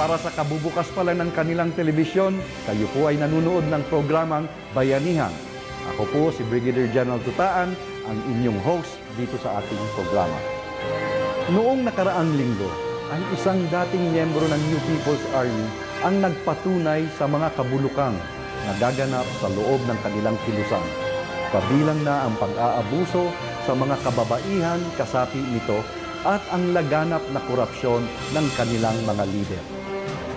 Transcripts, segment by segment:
para sa kabubukas pala ng kanilang telebisyon, kayo po ay nanunood ng programang Bayanihan. Ako po si Brigadier General Tutaan, ang inyong host dito sa ating programa. Noong nakaraang linggo, ay isang dating miyembro ng New People's Army ang nagpatunay sa mga kabulukang nagaganap sa loob ng kanilang kilusan. Kabilang na ang pag-aabuso sa mga kababaihan kasapi nito at ang laganap na korupsyon ng kanilang mga lider.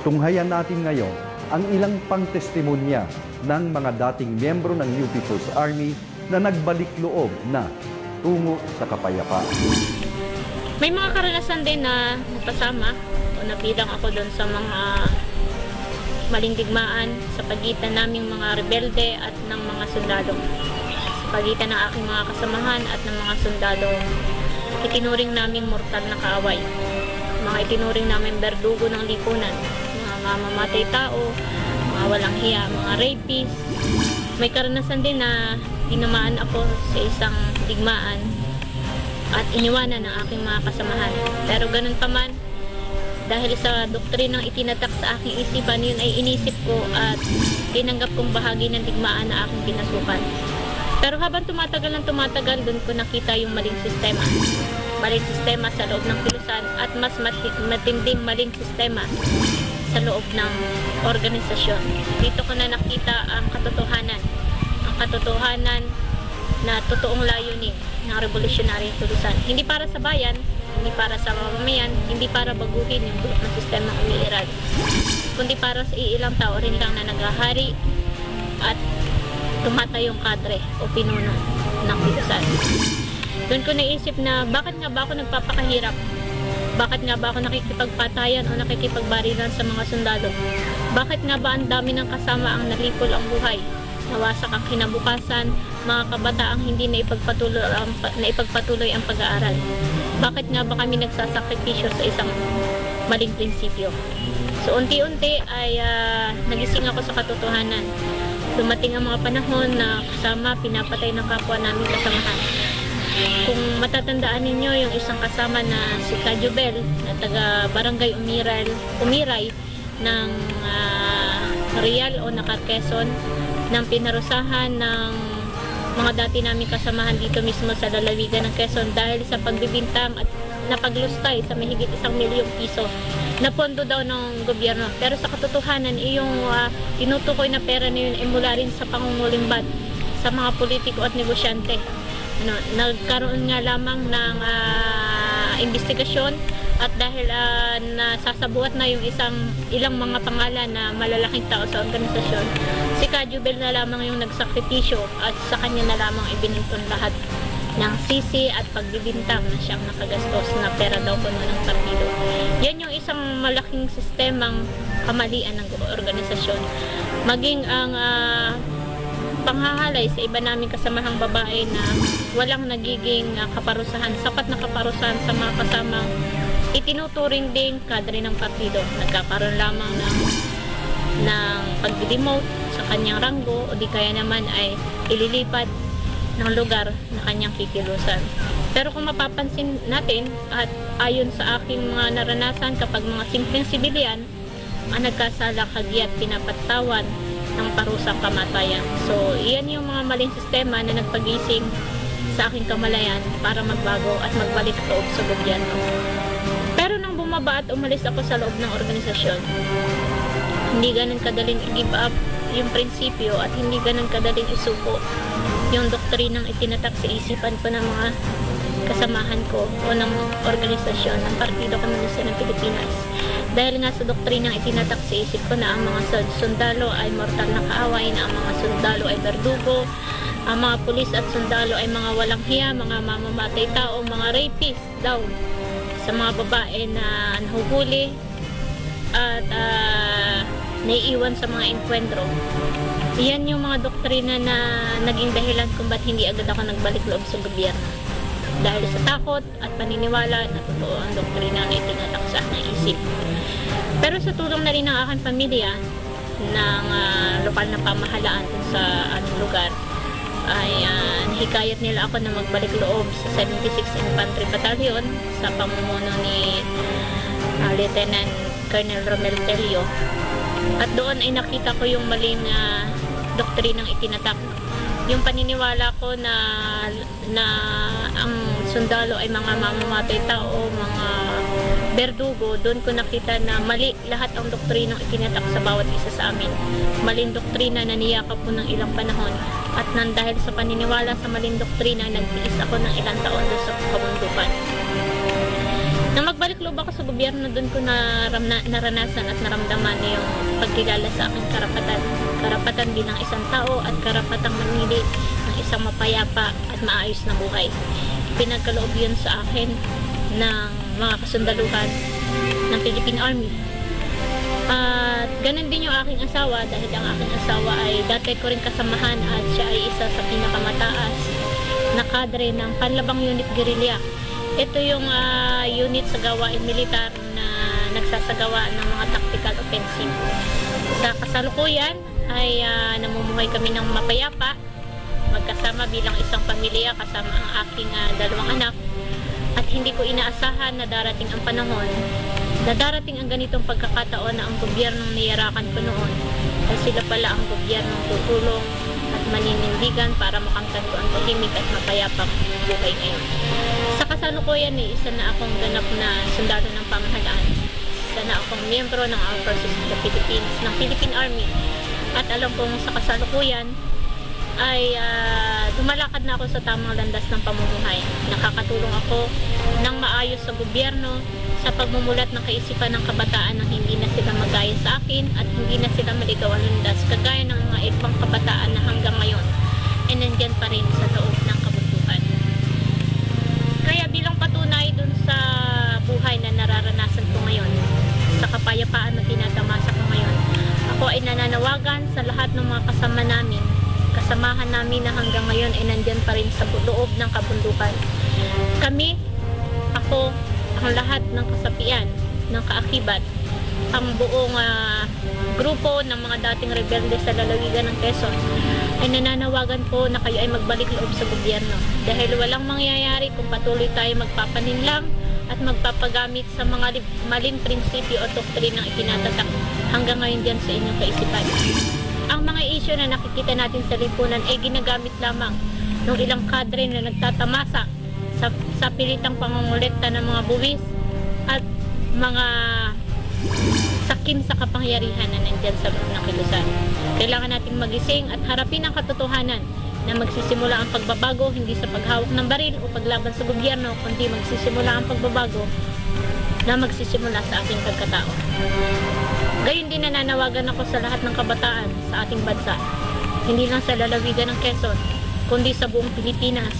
Tunghayan natin ngayon ang ilang pangtestimonya ng mga dating miyembro ng New People's Army na nagbalik loob na tungo sa kapayapaan. May mga karanasan din na napasama o nabilang ako doon sa mga maling digmaan sa pagitan naming mga rebelde at ng mga sundalo. Sa pagitan ng aking mga kasamahan at ng mga sundalo, itinuring naming mortal na kaaway. Mga itinuring namin berdugo ng lipunan, mga mamamatay tao, mga walang hiya, mga rapist. May karanasan din na tinamaan ako sa isang digmaan at iniwanan ng aking mga kasamahan. Pero ganun pa man, dahil sa doktrinang itinatak sa aking isipan, yun ay inisip ko at tinanggap kong bahagi ng digmaan na aking pinasukan. Pero habang tumatagal ng tumatagal, doon ko nakita yung maling sistema. Maling sistema sa loob ng kilusan at mas mati- matinding maling sistema sa loob ng organisasyon. Dito ko na nakita ang katotohanan. Ang katotohanan na totoong layunin ng revolutionary tulusan. Hindi para sa bayan, hindi para sa mamamayan, hindi para baguhin yung bulok ng sistema umiiral, kundi para sa iilang tao rin lang na naghahari at tumatayong kadre o pinuno ng tulusan. Doon ko naisip na bakit nga ba ako nagpapakahirap? Bakit nga ba ako nakikipagpatayan o nakikipagbarilan sa mga sundalo? Bakit nga ba ang dami ng kasama ang nalipol ang buhay? nawasak ang kinabukasan, mga kabataang hindi na ipagpatuloy ang, na ipagpatuloy ang pag-aaral. Bakit nga ba kami nagsasakripisyo sa isang maling prinsipyo? So unti-unti ay uh, nagising ako sa katotohanan. Dumating ang mga panahon na kasama pinapatay ng kapwa namin kasamahan. Kung matatandaan ninyo yung isang kasama na si Kajubel na taga Barangay Umiral, Umiray ng uh, Real o Nakarquezon ng pinarusahan ng mga dati namin kasamahan dito mismo sa lalawigan ng Quezon dahil sa pagbibintang at napaglustay sa mahigit isang milyong piso na pondo daw ng gobyerno. Pero sa katotohanan, iyong uh, tinutukoy na pera na yun ay mula rin sa pangungulimbad sa mga politiko at negosyante. Ano, nagkaroon nga lamang ng uh, investigasyon at dahil uh, nasasabuat na yung isang ilang mga pangalan na malalaking tao sa organisasyon, si Kajubel na lamang yung nagsakripisyo at sa kanya na lamang ibinintong lahat ng sisi at pagbibintang na siyang nakagastos na pera daw kuno ng partido. Yan yung isang malaking sistemang kamalian ng organisasyon. Maging ang uh, panghahalay sa iba naming kasamahang babae na walang nagiging uh, kaparusahan, sapat na kaparusahan sa mga kasamang itinuturing din kadre ng partido. Nagkakaroon lamang ng, ng pag-demote sa kanyang ranggo o di kaya naman ay ililipat ng lugar na kanyang kikilusan. Pero kung mapapansin natin at ayon sa aking mga naranasan kapag mga simpleng sibilyan ang nagkasala kagiat pinapatawan ng parusang kamatayan. So, iyan yung mga maling sistema na nagpagising sa aking kamalayan para magbago at magbalik loob sa gobyerno. Pero nang bumaba at umalis ako sa loob ng organisasyon, hindi ganun kadaling i-give up yung prinsipyo at hindi ganun kadaling isuko yung doktrinang itinatak sa isipan ko ng mga kasamahan ko o ng organisasyon ng Partido Komunista ng Pilipinas. Dahil nga sa doktrinang itinatak sa isip ko na ang mga sundalo ay mortal na kaaway, na ang mga sundalo ay berdugo, ang mga pulis at sundalo ay mga walang hiya, mga mamamatay tao, mga rapist daw sa mga babae na nahuhuli at uh, naiiwan sa mga enkwentro. Iyan yung mga doktrina na naging dahilan kung ba't hindi agad ako nagbalik loob sa gobyerno. Dahil sa takot at paniniwala na totoo ang doktrina na itinatak sa aking isip. Pero sa tulong na rin ng aking pamilya ng uh, lokal na pamahalaan sa anong lugar, ay uh, nahikayat nila ako na magbalik loob sa 76 Infantry Battalion sa pamumuno ni uh, Lieutenant Colonel Romel Telio. At doon ay nakita ko yung maling uh, doktrinang itinatak. Yung paniniwala ko na na ang sundalo ay mga mamamatay tao, mga berdugo, doon ko nakita na mali lahat ang doktrinang itinatak sa bawat isa sa amin. Maling doktrina na niyakap ko ng ilang panahon at nang dahil sa paniniwala sa maling doktrina, nagtiis ako ng ilang taon doon sa kabundukan. Loob ako sa gobyerno, doon ko naramna, naranasan at naramdaman yung pagkilala sa aking karapatan. Karapatan bilang isang tao at karapatang manili ng isang mapayapa at maayos na buhay. Pinagkaloob yun sa akin ng mga kasundaluhan ng Philippine Army. At ganun din yung aking asawa dahil ang aking asawa ay dati ko rin kasamahan at siya ay isa sa pinakamataas na kadre ng panlabang unit guerrilla ito yung ah, unit sa gawain militar na nagsasagawa ng mga tactical offensive. Sa kasalukuyan ay ah, namumuhay kami ng mapayapa, magkasama bilang isang pamilya kasama ang aking ah, dalawang anak at hindi ko inaasahan na darating ang panahon na darating ang ganitong pagkakataon na ang gobyernong niyarakan ko noon ay sila pala ang gobyernong tutulong at maninindigan para makamtan ko ang tahimik at mapayapang buhay ngayon. Sa kasalukuyan eh, isa na akong ganap na sundalo ng pamahalaan. Isa na akong miyembro ng Armed Forces of the Philippines, ng Philippine Army. At alam kong sa kasalukuyan ay ah, dumalakad na ako sa tamang landas ng pamumuhay. Nakakatulong ako ng maayos sa gobyerno sa pagmumulat ng kaisipan ng kabataan nang hindi na sila magaya sa akin at hindi na sila maligaw ang landas kagaya ng ay nananawagan sa lahat ng mga kasama namin, kasamahan namin na hanggang ngayon ay nandyan pa rin sa loob ng kabundukan. Kami, ako, ang lahat ng kasapian, ng kaakibat, ang buong ah, grupo ng mga dating rebelde sa lalawigan ng Quezon ay nananawagan po na kayo ay magbalik loob sa gobyerno dahil walang mangyayari kung patuloy tayo magpapaninlang at magpapagamit sa mga li- maling prinsipyo o doktrinang itinatatak hanggang ngayon dyan sa inyong kaisipan. Ang mga isyo na nakikita natin sa lipunan ay ginagamit lamang ng ilang kadre na nagtatamasa sa, sa pilitang pangongolekta ng mga buwis at mga sakim sa kapangyarihan na nandyan sa loob ng kilusan. Kailangan nating magising at harapin ang katotohanan na magsisimula ang pagbabago hindi sa paghawak ng baril o paglaban sa gobyerno, kundi magsisimula ang pagbabago na magsisimula sa ating pagkatao. Gayun din nananawagan ako sa lahat ng kabataan sa ating bansa, hindi lang sa lalawigan ng Quezon, kundi sa buong Pilipinas,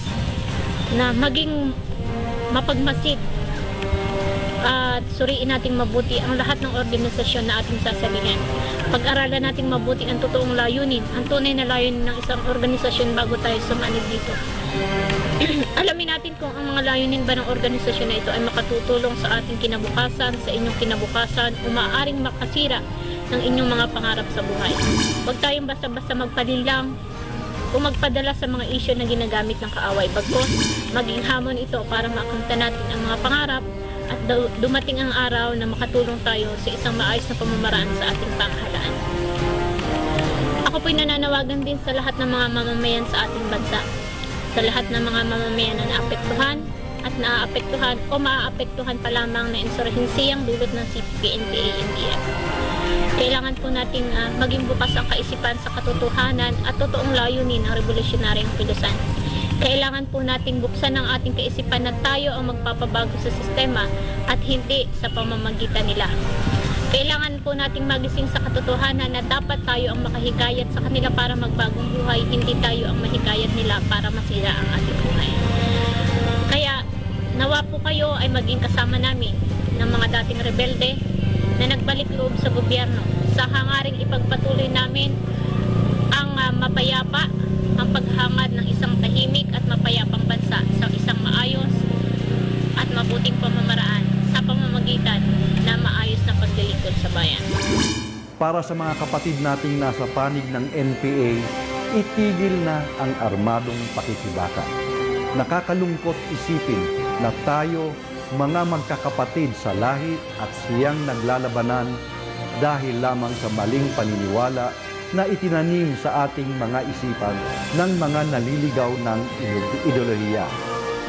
na maging mapagmasid at suriin nating mabuti ang lahat ng organisasyon na ating sasalihan. Pag-aralan nating mabuti ang totoong layunin, ang tunay na layunin ng isang organisasyon bago tayo sumanib dito. Alamin natin kung ang mga layunin ba ng organisasyon na ito ay makatutulong sa ating kinabukasan, sa inyong kinabukasan, o maaaring makasira ng inyong mga pangarap sa buhay. Huwag tayong basta-basta magpalinlang o magpadala sa mga isyo na ginagamit ng kaaway. Bagkos, maging hamon ito para makamta natin ang mga pangarap at dumating ang araw na makatulong tayo sa isang maayos na pamamaraan sa ating pamahalaan. Ako po'y nananawagan din sa lahat ng mga mamamayan sa ating bansa, sa lahat ng mga mamamayan na naapektuhan at naaapektuhan o maaapektuhan pa lamang na insurhensiyang dulot ng CPNPA-NDF. Kailangan po nating ah, maging bukas ang kaisipan sa katotohanan at totoong layunin ng revolusyonaryong kilusan. Kailangan po nating buksan ang ating kaisipan na tayo ang magpapabago sa sistema at hindi sa pamamagitan nila. Kailangan po nating magising sa katotohanan na dapat tayo ang makahikayat sa kanila para magbagong buhay, hindi tayo ang mahikayat nila para masira ang ating buhay. Kaya nawa po kayo ay maging kasama namin ng mga dating rebelde na nagbalik loob sa gobyerno sa hangaring ipagpatuloy namin mapayapa ang paghangad ng isang tahimik at mapayapang bansa sa isang maayos at mabuting pamamaraan sa pamamagitan na maayos na paglilingkod sa bayan. Para sa mga kapatid nating nasa panig ng NPA, itigil na ang armadong pakikibaka. Nakakalungkot isipin na tayo mga magkakapatid sa lahi at siyang naglalabanan dahil lamang sa maling paniniwala na itinanim sa ating mga isipan ng mga naliligaw ng ide- ideolohiya.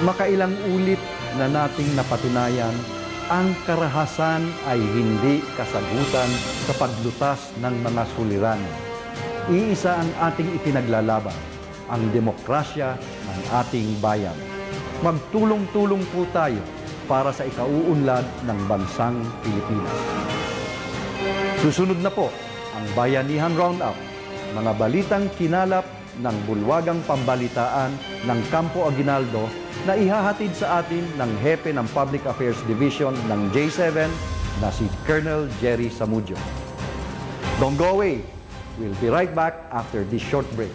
Makailang ulit na nating napatunayan ang karahasan ay hindi kasagutan sa paglutas ng mga suliran. Iisa ang ating ipinaglalaban, ang demokrasya ng ating bayan. Magtulong-tulong po tayo para sa ikauunlad ng bansang Pilipinas. Susunod na po ang Bayanihan Roundup, mga balitang kinalap ng bulwagang pambalitaan ng Campo Aguinaldo na ihahatid sa atin ng hepe ng Public Affairs Division ng J7 na si Colonel Jerry Samudio. Don't go away. We'll be right back after this short break.